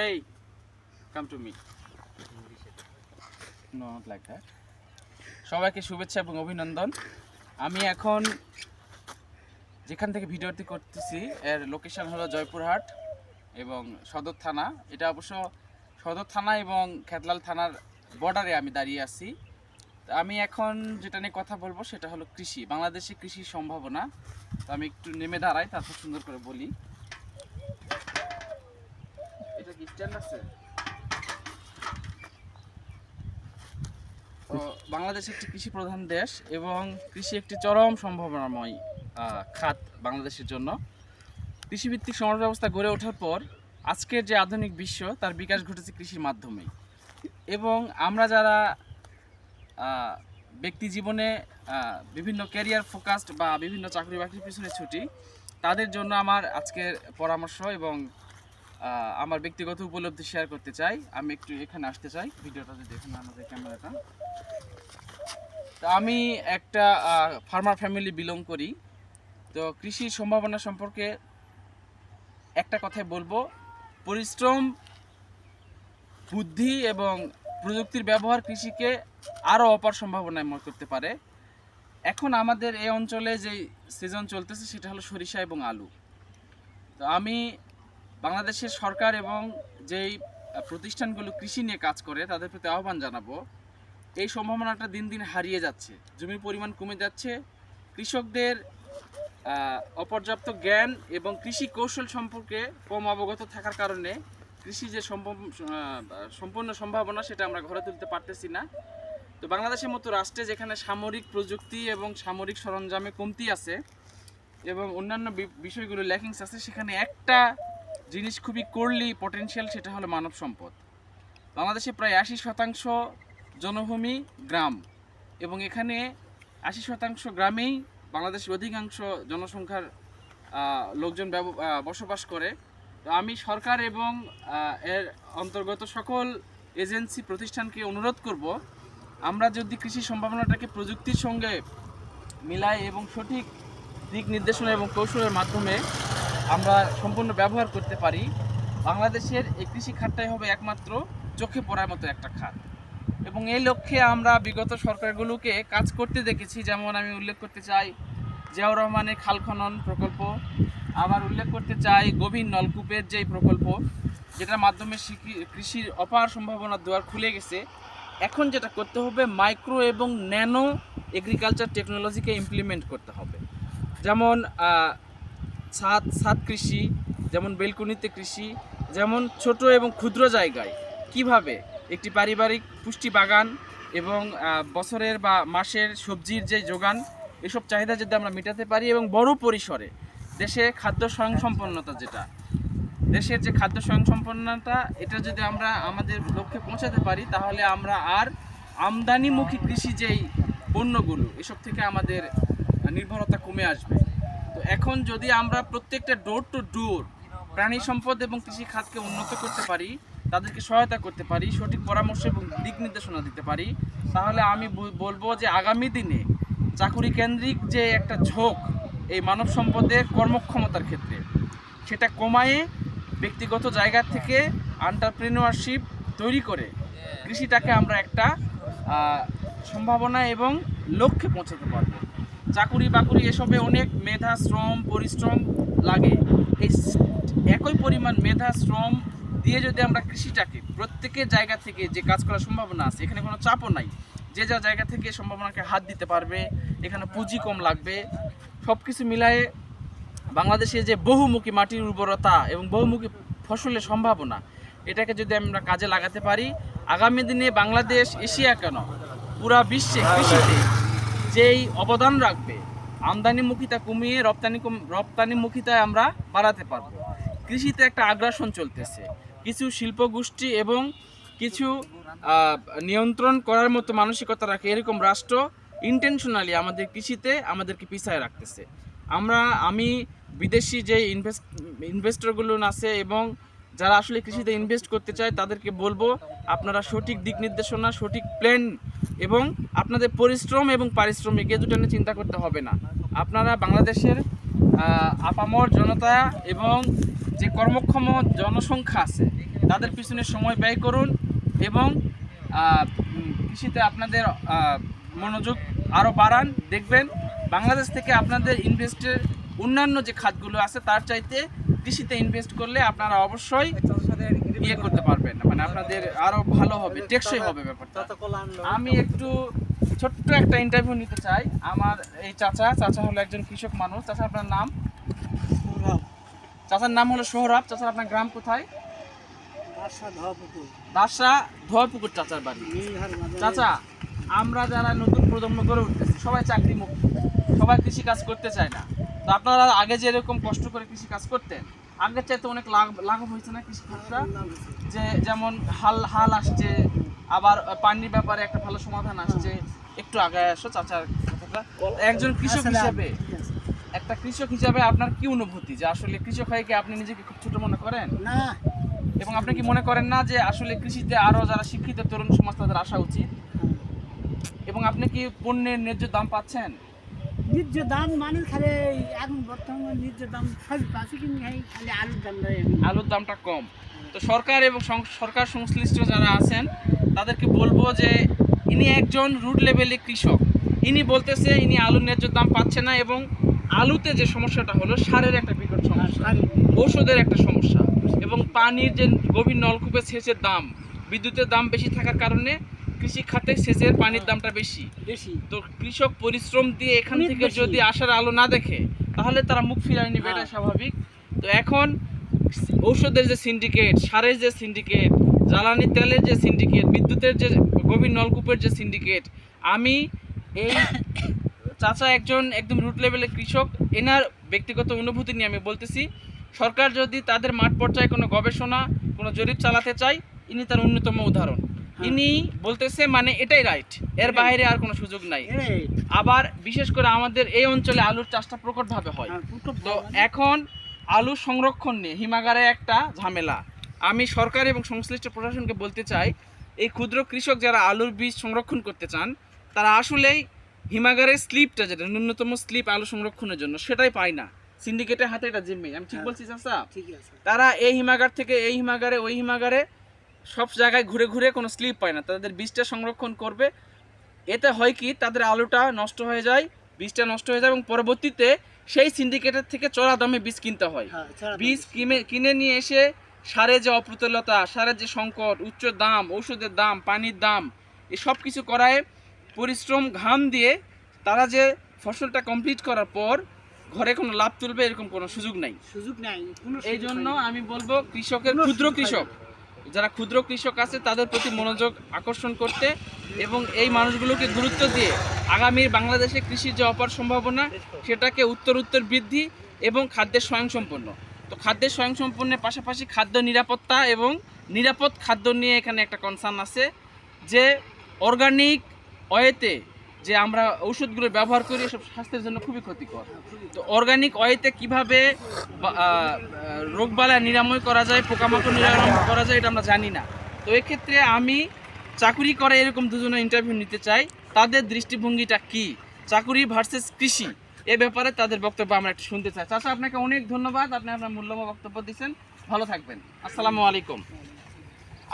Hey, come to me. No, not like that. সবাইকে শুভেচ্ছা এবং অভিনন্দন। আমি এখন যেখান থেকে ভিডিওটি করতেছি এর লোকেশন হলো জয়পুরহাট এবং সদর থানা। এটা অবশ্য সদর থানা এবং খেতলাল থানার বর্ডারে আমি দাঁড়িয়ে আছি। আমি এখন যেটা নিয়ে কথা বলব সেটা হলো কৃষি। বাংলাদেশে কৃষির সম্ভাবনা। তো আমি একটু নেমে দাঁড়াই তারপর সুন্দর করে বলি এটা কি বাংলাদেশ একটি কৃষি প্রধান দেশ এবং কৃষি একটি চরম সম্ভাবনাময় খাত বাংলাদেশের জন্য। কৃষিভিত্তিক সমাজ ব্যবস্থা গড়ে ওঠার পর আজকের যে আধুনিক বিশ্ব, তার বিকাশ ঘটেছে কৃষির মাধ্যমেই। এবং আমরা যারা ব্যক্তি জীবনে বিভিন্ন ক্যারিয়ার ফোকাসড বা বিভিন্ন চাকরি বাকরির পিছনে ছুটি, তাদের জন্য আমার আজকের পরামর্শ এবং আমার ব্যক্তিগত উপলব্ধি শেয়ার করতে চাই। আমি একটু এখানে আসতে চাই। ভিডিওটা যদি দেখুন আমাদের ক্যামেরাটা তো আমি একটা ফার্মার ফ্যামিলি বিলং করি। তো কৃষির সম্ভাবনা সম্পর্কে একটা কথাই বলব। পরিশ্রম, বুদ্ধি এবং প্রযুক্তির ব্যবহার কৃষিকে আরও অপার সম্ভাবনাময় করতে পারে। এখন আমাদের এই অঞ্চলে যে সিজন চলতেছে, সেটা হলো সরিষা এবং আলু। তো আমি বাংলাদেশের সরকার এবং যেই প্রতিষ্ঠানগুলো কৃষি নিয়ে কাজ করে, তাদের প্রতি আহ্বান জানাব। এই সম্ভাবনাটা দিন দিন হারিয়ে যাচ্ছে। জমির পরিমাণ কমে যাচ্ছে। কৃষকদের অপর্যাপ্ত জ্ঞান এবং কৃষি কৌশল সম্পর্কে কম অবগত থাকার কারণে কৃষি যে সম্পূর্ণ সম্ভাবনা, সেটা আমরা ঘরে তুলতে পারতেছি না। তো বাংলাদেশের মতো রাষ্ট্রে যেখানে সামরিক প্রযুক্তি এবং সামরিক সরঞ্জামে কমতি আছে এবং অন্যান্য বিষয়গুলো ল্যাকিংস আছে, সেখানে একটা জিনিস খুবই করলি পটেনশিয়াল সেটা হলো মানব সম্পদ। বাংলাদেশে প্রায় আশি শতাংশ জনভূমি গ্রাম এবং এখানে আশি শতাংশ গ্রামেই বাংলাদেশের অধিকাংশ জনসংখ্যার লোকজন বসবাস করে। তো আমি সরকার এবং এর অন্তর্গত সকল এজেন্সি প্রতিষ্ঠানকে অনুরোধ করব, আমরা যদি কৃষি সম্ভাবনাটাকে প্রযুক্তির সঙ্গে মিলাই এবং সঠিক দিক নির্দেশনা এবং কৌশলের মাধ্যমে আমরা সম্পূর্ণ ব্যবহার করতে পারি। বাংলাদেশের এই কৃষি খাতটাই হবে একমাত্র চোখে পড়ার মতো একটা খাত। এবং এই লক্ষ্যে আমরা বিগত সরকারগুলোকে কাজ করতে দেখেছি। যেমন আমি উল্লেখ করতে চাই জিয়াউর রহমানের খাল খনন প্রকল্প। আবার উল্লেখ করতে চাই গভীর নলকূপের যেই প্রকল্প, যেটার মাধ্যমে কৃষির অপার সম্ভাবনার দুয়ার খুলে গেছে। এখন যেটা করতে হবে মাইক্রো এবং ন্যানো এগ্রিকালচার টেকনোলজিকে ইমপ্লিমেন্ট করতে হবে। যেমন ছাদ ছাদ কৃষি, যেমন বেলকুনিতে কৃষি, যেমন ছোট এবং ক্ষুদ্র জায়গায়। কীভাবে? একটি পারিবারিক পুষ্টি বাগান এবং বছরের বা মাসের সবজির যে যোগান, এসব চাহিদা যদি আমরা মেটাতে পারি এবং বড় পরিসরে, দেশে খাদ্য স্বয়ংসম্পন্নতা যেটা, দেশের যে খাদ্য স্বয়ংসম্পন্নতা, এটা যদি আমরা আমাদের লক্ষ্যে পৌঁছাতে পারি, তাহলে আমরা আর আমদানিমুখী কৃষি যেই পণ্যগুলো, এসব থেকে আমাদের নির্ভরতা কমে আসবে। এখন যদি আমরা প্রত্যেকটা ডোর টু ডোর প্রাণী সম্পদ এবং কৃষি খাতকে উন্নত করতে পারি, তাদেরকে সহায়তা করতে পারি, সঠিক পরামর্শ এবং দিক নির্দেশনা দিতে পারি, তাহলে আমি বলব যে আগামী দিনে চাকুরি কেন্দ্রিক যে একটা ঝোঁক এই মানব সম্পদের কর্মক্ষমতার ক্ষেত্রে, সেটা কমায়ে ব্যক্তিগত জায়গা থেকে আন্টারপ্রেনিওরশিপ তৈরি করে কৃষিটাকে আমরা একটা সম্ভাবনা এবং লক্ষ্যে পৌঁছাতে পারব। চাকুরি বাকুরি এসবে অনেক মেধা, শ্রম, পরিশ্রম লাগে। এই একই পরিমাণ মেধা, শ্রম দিয়ে যদি আমরা কৃষিটাকে প্রত্যেকের জায়গা থেকে যে কাজ করার সম্ভাবনা আছে, এখানে কোনো চাপও নাই। যে যা জায়গা থেকে সম্ভাবনাকে হাত দিতে পারবে, এখানে পুঁজি কম লাগবে। সব কিছু মিলায়ে বাংলাদেশে যে বহুমুখী মাটির উর্বরতা এবং বহুমুখী ফসলের সম্ভাবনা, এটাকে যদি আমরা কাজে লাগাতে পারি, আগামী দিনে বাংলাদেশ, এশিয়া কেন, পুরা বিশ্বে কৃষিতে যেই অবদান রাখবে, আমদানিমুখিতা কমিয়ে রপ্তানি রপ্তানিমুখিতায় আমরা বাড়াতে পারব। কৃষিতে একটা আগ্রাসন চলতেছে। কিছু শিল্প গোষ্ঠী এবং কিছু নিয়ন্ত্রণ করার মতো মানসিকতা রাখে এরকম রাষ্ট্র ইন্টেনশনালি আমাদের কৃষিতে আমাদেরকে পিছায় রাখতেছে। আমরা, আমি বিদেশি যে ইনভেস্ট ইনভেস্টরগুলো আছে এবং যারা আসলে কৃষিতে ইনভেস্ট করতে চায় তাদেরকে বলব, আপনারা সঠিক দিক নির্দেশনা, সঠিক প্ল্যান এবং আপনাদের পরিশ্রম এবং পারিশ্রমিক এ দুটো নিয়ে চিন্তা করতে হবে না। আপনারা বাংলাদেশের আপামর জনতা এবং যে কর্মক্ষম জনসংখ্যা আছে, তাদের পিছনে সময় ব্যয় করুন এবং কৃষিতে আপনাদের মনোযোগ আরও বাড়ান। দেখবেন বাংলাদেশ থেকে আপনাদের ইনভেস্টের অন্যান্য যে খাতগুলো আছে, তার চাইতে কৃষিতে ইনভেস্ট করলে আপনারা অবশ্যই ইয়ে করতে পারবেন মানে আপনাদের আরও ভালো হবে, টেকসই হবে ব্যাপারটা। আমি একটু ছোট্ট একটা ইন্টারভিউ নিতে চাই। আমার এই চাচা চাচা হলো একজন কৃষক মানুষ। চাচা, আপনার নাম? চাচার নাম হলো সোহরাব। চাচা, আপনার গ্রাম কোথায়? দাসা ধোয়াপুকুর চাচার বাড়ি। চাচা, আমরা যারা নতুন প্রজন্ম গড়ে উঠতেছি, সবাই চাকরি মুক্ত সবাই কৃষি কাজ করতে চায় না। তো আপনারা আগে যেরকম কষ্ট করে কৃষি কাজ করতেন আগের চাইতে অনেক লাভ লাঘব হয়েছে না কৃষি কাজটা যে যেমন হাল হাল আসছে আবার পানির ব্যাপারে একটা ভালো সমাধান আসছে। একটু আগে আসো চাচার। একজন কৃষক হিসাবে একটা কৃষক হিসাবে আপনার কি অনুভূতি? যে আসলে কৃষক হয়ে কি আপনি নিজেকে খুব ছোট মনে করেন? না। এবং আপনি কি মনে করেন না যে আসলে কৃষিতে আরও যারা শিক্ষিত তরুণ সমাজ তাদের আসা উচিত? এবং আপনি কি পণ্যের ন্যায্য দাম পাচ্ছেন? ন্যায্য দাম মানে খালি এখন বর্তমানে ন্যায্য দাম কিন্তু এই খালি আলুর দাম আলুর দামটা কম। তো সরকার এবং সরকার সংশ্লিষ্ট যারা আছেন তাদেরকে বলব যে ইনি একজন রুট লেভেলে কৃষক। ইনি বলতেছে ইনি আলুর ন্যায্য দাম পাচ্ছে না এবং আলুতে যে সমস্যাটা হলো সারের একটা বিকট সমস্যা। ঔষধের একটা সমস্যা। এবং পানির যে গভীর নলকূপে সেচের দাম বিদ্যুতের দাম বেশি থাকার কারণে কৃষি খাতে সেচের পানির দামটা বেশি। বেশি। তো কৃষক পরিশ্রম দিয়ে এখান থেকে যদি আসার আলো না দেখে তাহলে তারা মুখ ফিরায় নেবে এটা হ্যাঁ। স্বাভাবিক। তো এখন ঔষধের যে সিন্ডিকেট সারের যে সিন্ডিকেট জ্বালানি তেলের যে সিন্ডিকেট বিদ্যুতের যে গভীর নলকূপের যে সিন্ডিকেট আমি এই চাচা একজন একদম রুট লেভেলের কৃষক এনার ব্যক্তিগত অনুভূতি নিয়ে আমি বলতেছি। সরকার যদি তাদের মাঠ পর্যায়ে কোনো গবেষণা কোনো জরিপ চালাতে চায় ইনি তার অন্যতম উদাহরণ। ইনি বলতেছে মানে এটাই রাইট এর বাইরে আর কোনো সুযোগ নাই। আবার বিশেষ করে আমাদের এই অঞ্চলে আলুর চাষটা প্রকটভাবে হয়। হ্যাঁ, তো এখন আলু সংরক্ষণ নিয়ে হিমাগারে একটা ঝামেলা। আমি সরকার এবং সংশ্লিষ্ট প্রশাসনকে বলতে চাই এই ক্ষুদ্র কৃষক যারা আলুর বীজ সংরক্ষণ করতে চান তারা আসলেই হিমাগারের স্লিপটা যেটা ন্যূনতম স্লিপ আলু সংরক্ষণের জন্য সেটাই পায় না। সিন্ডিকেটের হাতে এটা জিম্মি। আমি ঠিক হ্যাঁ। বলছি আছে। তারা এই হিমাগার থেকে এই হিমাগারে ওই হিমাগারে সব জায়গায় ঘুরে ঘুরে কোনো স্লিপ পায় না। তাদের বীজটা সংরক্ষণ করবে। এতে হয় কি তাদের আলুটা নষ্ট হয়ে যায় বীজটা নষ্ট হয়ে যায় এবং পরবর্তীতে সেই সিন্ডিকেটের থেকে চড়া দামে বীজ কিনতে হয়। হ্যাঁ বীজ কিনে কিনে নিয়ে এসে সারের যে অপ্রতুলতা সারের যে সংকট উচ্চ দাম ওষুধের দাম পানির দাম এই সব কিছু করায় পরিশ্রম ঘাম দিয়ে তারা যে ফসলটা কমপ্লিট করার পর ঘরে কোনো লাভ তুলবে এরকম কোনো সুযোগ নাই। সুযোগ নাই এই জন্য আমি বলব কৃষকের ক্ষুদ্র কৃষক যারা ক্ষুদ্র কৃষক আছে, তাদের প্রতি মনোযোগ আকর্ষণ করতে এবং এই মানুষগুলোকে গুরুত্ব দিয়ে আগামীর বাংলাদেশে কৃষির যে অপার সম্ভাবনা, সেটাকে উত্তর উত্তর বৃদ্ধি এবং খাদ্যের স্বয়ংসম্পন্ন তো খাদ্যের স্বয়ংসম্পন্নের পাশাপাশি খাদ্য নিরাপত্তা এবং নিরাপদ খাদ্য নিয়ে এখানে একটা কনসার্ন আছে যে অর্গানিক ওয়েতে যে আমরা ঔষধগুলো ব্যবহার করি, এসব স্বাস্থ্যের জন্য খুবই ক্ষতিকর। তো অর্গানিক অয়েতে কীভাবে রোগবালা নিরাময় করা যায়, পোকামাকড় নিরাময় করা যায়, এটা আমরা জানি না। তো এক্ষেত্রে আমি চাকুরি করে এরকম দুজনে ইন্টারভিউ নিতে চাই। তাদের দৃষ্টিভঙ্গিটা কি? চাকুরি ভার্সেস কৃষি। এ ব্যাপারে তাদের বক্তব্য আমরা একটু শুনতে চাই। চাচা, আপনাকে অনেক ধন্যবাদ। আপনি আপনার মূল্যবান বক্তব্য দিচ্ছেন ভালো থাকবেন। আসসালামু আলাইকুম।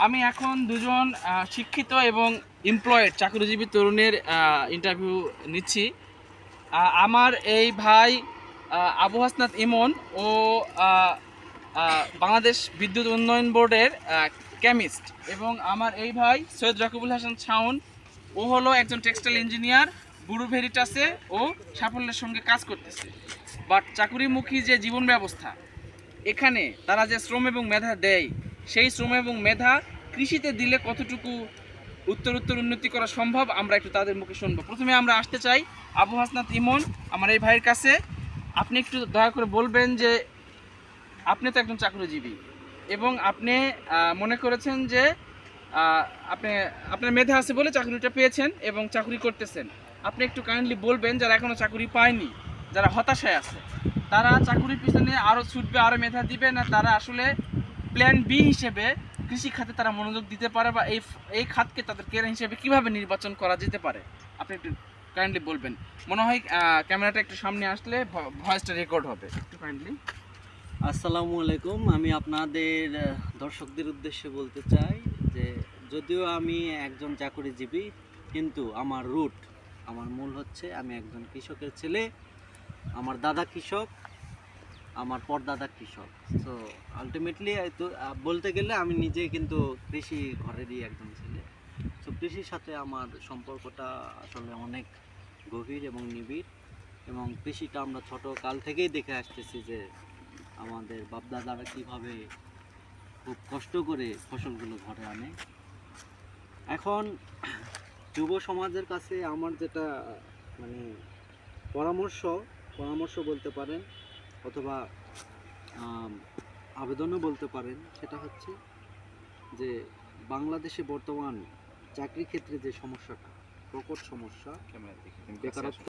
আমি এখন দুজন শিক্ষিত এবং এমপ্লয়েড চাকরিজীবী তরুণের ইন্টারভিউ নিচ্ছি। আমার এই ভাই আবু হাসনাত ইমন ও বাংলাদেশ বিদ্যুৎ উন্নয়ন বোর্ডের কেমিস্ট এবং আমার এই ভাই সৈয়দ রকিবুল হাসান ছাউন ও হলো একজন টেক্সটাইল ইঞ্জিনিয়ার বুড়ু ভেরিটাসে ও সাফল্যের সঙ্গে কাজ করতেছে। বাট চাকুরিমুখী যে জীবন ব্যবস্থা, এখানে তারা যে শ্রম এবং মেধা দেয় সেই শ্রম এবং মেধা কৃষিতে দিলে কতটুকু উত্তর উত্তর উন্নতি করা সম্ভব, আমরা একটু তাদের মুখে শুনব। প্রথমে আমরা আসতে চাই আবু হাসনাত ইমন, আমার এই ভাইয়ের কাছে। আপনি একটু দয়া করে বলবেন যে, আপনি তো একজন চাকরিজীবী এবং আপনি মনে করেছেন যে আপনি, আপনার মেধা আছে বলে চাকরিটা পেয়েছেন এবং চাকরি করতেছেন। আপনি একটু কাইন্ডলি বলবেন, যারা এখনও চাকরি পায়নি, যারা হতাশায় আছে, তারা চাকরির পিছনে আরও ছুটবে আরও মেধা দিবে না তারা আসলে প্ল্যান বি হিসেবে কৃষি খাতে তারা মনোযোগ দিতে পারে বা এই এই খাতকে তাদের কেরিয়ার হিসেবে কীভাবে নির্বাচন করা যেতে পারে? আপনি একটু কাইন্ডলি বলবেন। মনে হয় ক্যামেরাটা একটু সামনে আসলে ভয়েসটা রেকর্ড হবে। একটু কাইন্ডলি আসসালামু আলাইকুম। আমি আপনাদের দর্শকদের উদ্দেশ্যে বলতে চাই যে যদিও আমি একজন চাকরিজীবী, কিন্তু আমার রুট আমার মূল হচ্ছে আমি একজন কৃষকের ছেলে, আমার দাদা কৃষক আমার পরদাদা কৃষক। তো আলটিমেটলি বলতে গেলে আমি নিজে কিন্তু কৃষি ঘরেরই একজন ছেলে। তো কৃষির সাথে আমার সম্পর্কটা আসলে অনেক গভীর এবং নিবিড়। এবং কৃষিটা আমরা ছোট কাল থেকেই দেখে আসতেছি যে আমাদের বাপদাদারা কীভাবে খুব কষ্ট করে ফসলগুলো ঘরে আনে। এখন যুব সমাজের কাছে আমার যেটা মানে পরামর্শ পরামর্শ বলতে পারেন অথবা আবেদনও বলতে পারেন সেটা হচ্ছে যে বাংলাদেশে বর্তমান চাকরি ক্ষেত্রে যে সমস্যাটা প্রকট সমস্যা বেকারত্ব